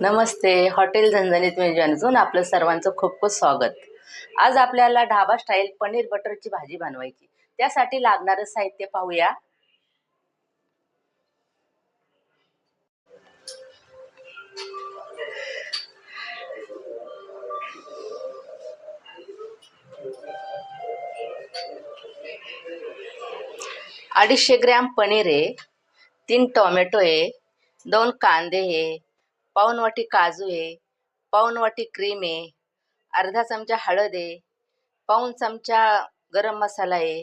नमस्ते hotel झणझणीत मेजवानीतून आपलं सर्वांचं खूप खूप स्वागत. आज आपल्याला ढाबा स्टाईल पनीर बटरची भाजी बनवायची. त्यासाठी लागणारं साहित्य पाहूया. अडीचशे ग्रॅम पनीर आहे तीन टोमॅटो आहे दोन कांदे आहे पाऊण वाटी काजू आहे पाऊण वाटी क्रीम आहे अर्धा चमचा हळद आहे पाऊण चमचा गरम मसाला आहे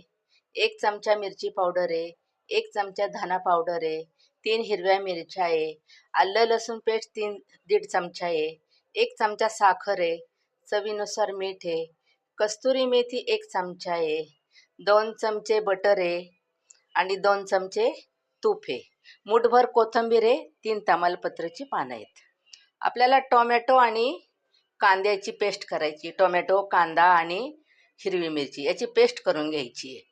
एक चमचा मिरची पावडर आहे एक चमचा धना पावडर आहे तीन हिरव्या मिरच्या आहे आलं लसूण पेस्ट तीन दीड चमचा आहे एक चमचा साखर आहे चवीनुसार मीठ आहे कस्तुरी मेथी एक चमचा आहे दोन चमचे बटर आहे आणि दोन चमचे तूप आहे मूठभर कोथिंबीर आहे तीन तमालपत्राची पानं आहेत. आपल्याला टोमॅटो आणि कांद्याची पेस्ट करायची टोमॅटो कांदा आणि हिरवी मिरची याची पेस्ट करून घ्यायची आहे.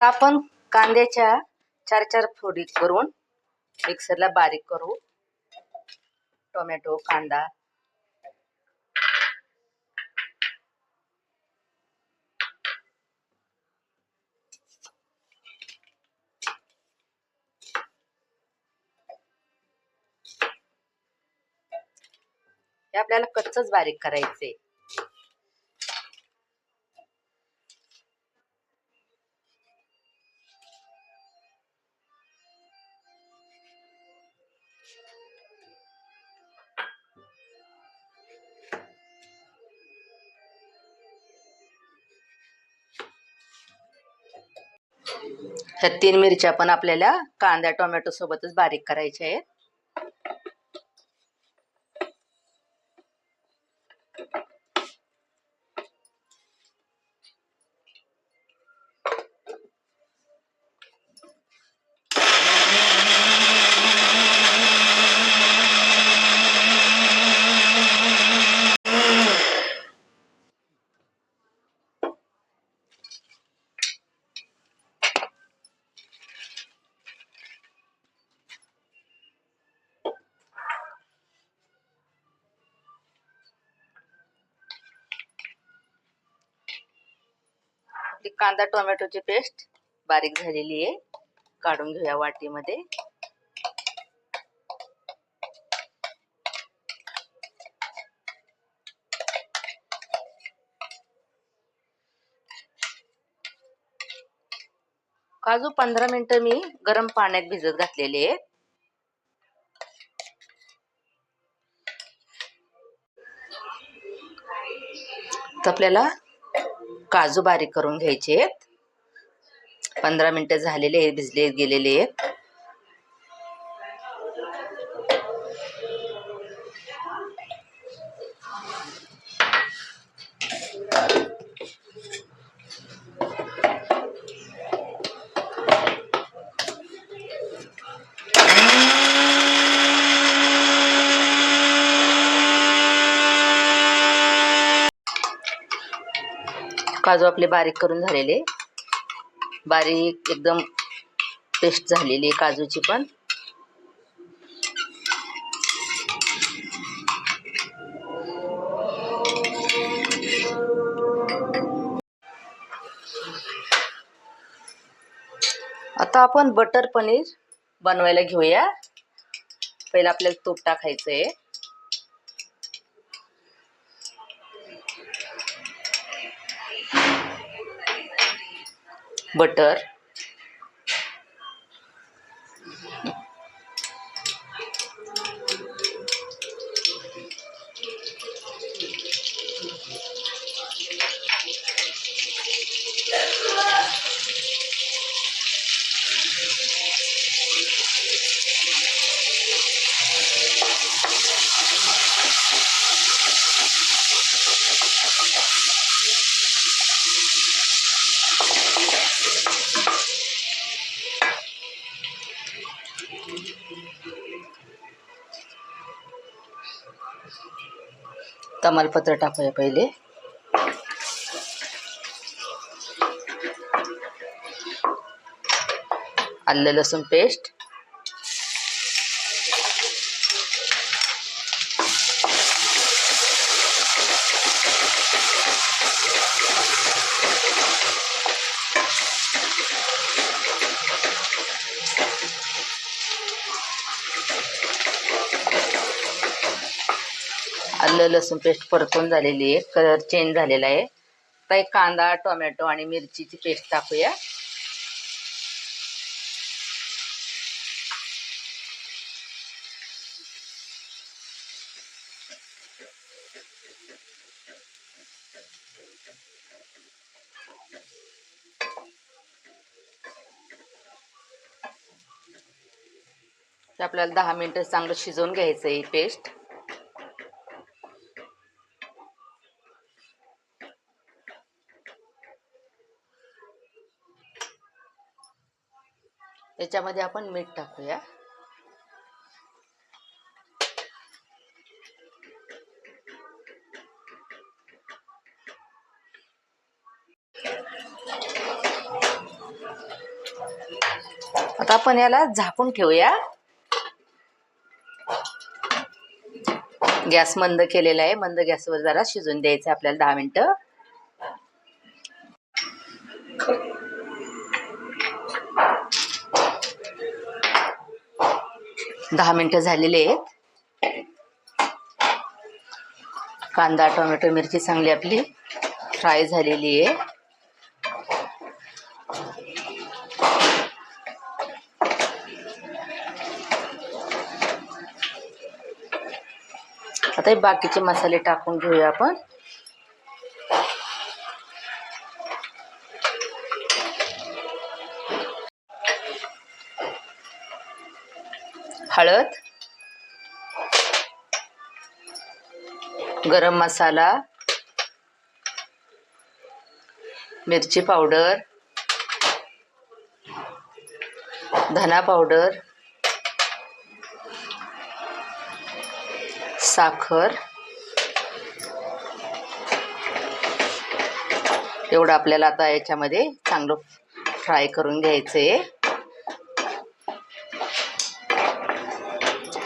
आपण कांद्याच्या चार चार फोडी करून मिक्सरला बारीक करू. टोमॅटो कांदा हे आपल्याला कच्चच बारीक करायचे ह्या तीन मिरच्या पण आपल्याला कांदा टोमॅटो सोबतच बारीक करायच्या आहेत. कांदा टोमॅटोची पेस्ट बारीक झालेली आहे. काढून घेऊया वाटीमध्ये. काजू पंधरा मिनिटं मी गरम पाण्यात भिजत घातलेले आहेत. तर आपल्याला काजू बारीक करून घ्यायचे आहेत पंधरा मिनटं झालेले आहेत भिजले गेलेले आहेत. काजू आपले बारीक करून झालेले. बारीक एकदम पेस्ट झालेली आहे काजूची पण. आता आपण बटर पनीर बनवायला घेऊया. पहिला आपल्याला तूप टाकायचं आहे बटर तमालपत्र टाकूया पहिले. आलं लसूण पेस्ट आलं लसूण पेस्ट परतून झालेली आहे. कलर चेंज झालेला आहे. आता एक कांदा टोमॅटो आणि मिरचीची पेस्ट टाकूया. आपल्याला दहा मिनिटं चांगलं शिजवून घ्यायचं आहे पेस्ट. त्याच्यामध्ये आपण मीठ टाकूया. आता आपण याला झाकून ठेवूया. गॅस मंद केलेला आहे. मंद गॅसवर जरा शिजून द्यायचं आपल्याला दहा मिनिटं. दहा मिनटं झालेले आहेत. कांदा टोमॅटो मिरची चांगली आपली फ्राय झालेली आहे. आता हे बाकीचे मसाले टाकून घेऊया आपण. हळद गरम मसाला मिरची पावडर धना पावडर साखर एवढं आपल्याला आता याच्यामध्ये चांगलं फ्राय करून घ्यायचं आहे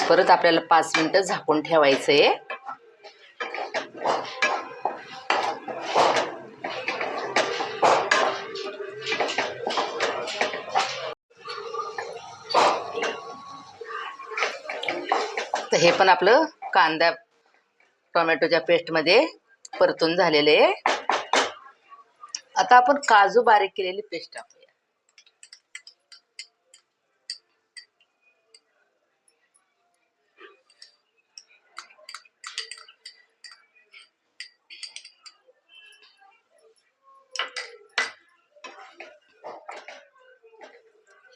परत आपल्याला पाच मिनिटं झाकून ठेवायचं आहे तर हे पण आपलं कांदा टोमॅटोच्या पेस्टमध्ये परतून झालेले आहे. आता आपण काजू बारीक केलेली पेस्ट टाकू.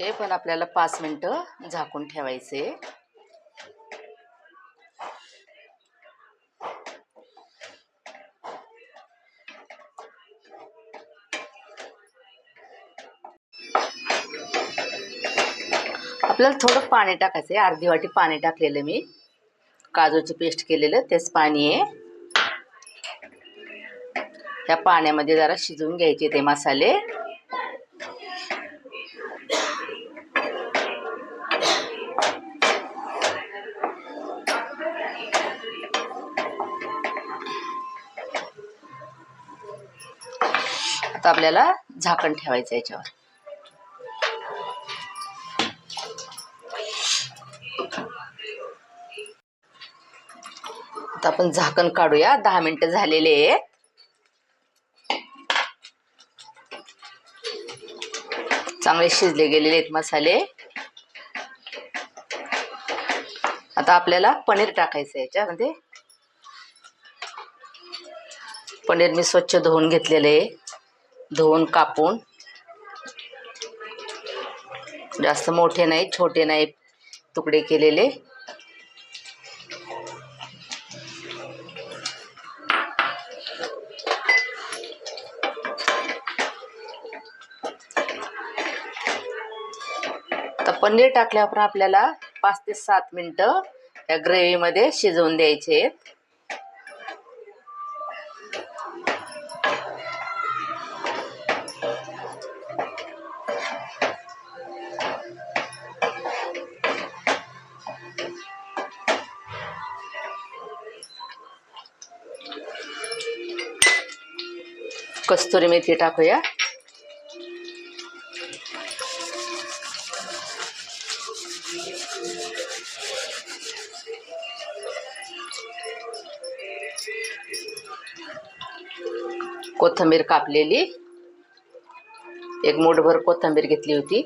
हे पण आपल्याला पाच मिनटं झाकून ठेवायचे. आपल्याला थोडं पाणी टाकायचं आहे अर्धी वाटी पाणी टाकलेलं मी. काजूची पेस्ट केलेलं तेच पाणी आहे. त्या पाण्यामध्ये जरा शिजवून घ्यायचे ते मसाले. आपल्याला झाकण ठेवायचं याच्यावर. आता आपण झाकण काढूया. दहा मिनिटं झालेले आहेत. चांगले शिजले गेलेले आहेत मसाले. आता आपल्याला पनीर टाकायचं आहे याच्यामध्ये. पनीर मी स्वच्छ धुवून घेतलेले आहे. धुवून कापून. जास्त मोठे नाही छोटे नाही तुकडे केलेले. तर पनीर टाकल्यावर आपल्याला पाच ते सात मिनटं या ग्रेव्हीमध्ये शिजवून द्यायचे आहेत. कस्तुरी मेथी टाकूया. कोथंबीर कापलेली. एक मुठभर कोथंबीर घेतली होती.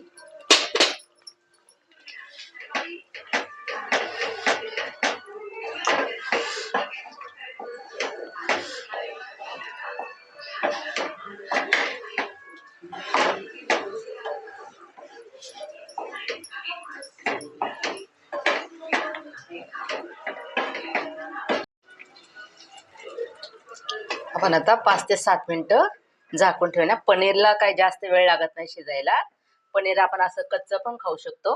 आपण आता पाच ते सात मिनिटं झाकून ठेवणार पनीरला काही जास्त वेळ लागत नाही शिजायला. पनीर आपण असं कच्चं पण खाऊ शकतो.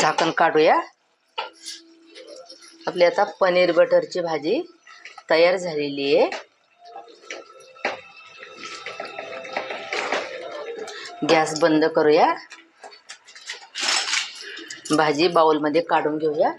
झाकण काढूया. आपली आता पनीर बटरची भाजी तयार झालेली आहे. गॅस बंद करूया. भाजी बाउलमध्ये काढून घेऊया.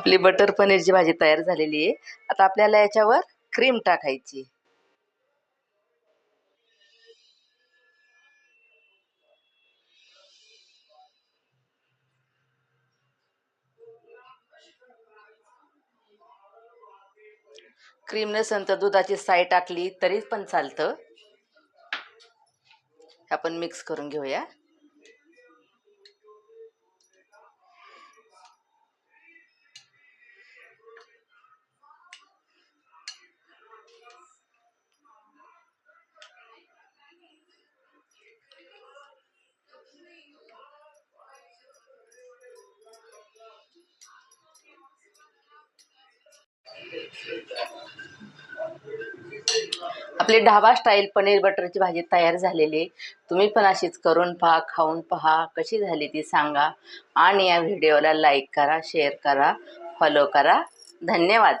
आपली बटर पनीरची भाजी तयार झालेली आहे. आता आपल्याला याच्यावर क्रीम टाकायची. क्रीम नसेल तर दुधाची साय टाकली तरी पण चालतं. आपण मिक्स करून घेऊया. आपली ढाबा स्टाईल पनीर बटरची भाजी तयार झालेली आहे. तुम्ही पण अशीच करून पहा खाऊन पहा कशी झाली ती सांगा. आणि या व्हिडिओला लाईक करा शेअर करा फॉलो करा. धन्यवाद.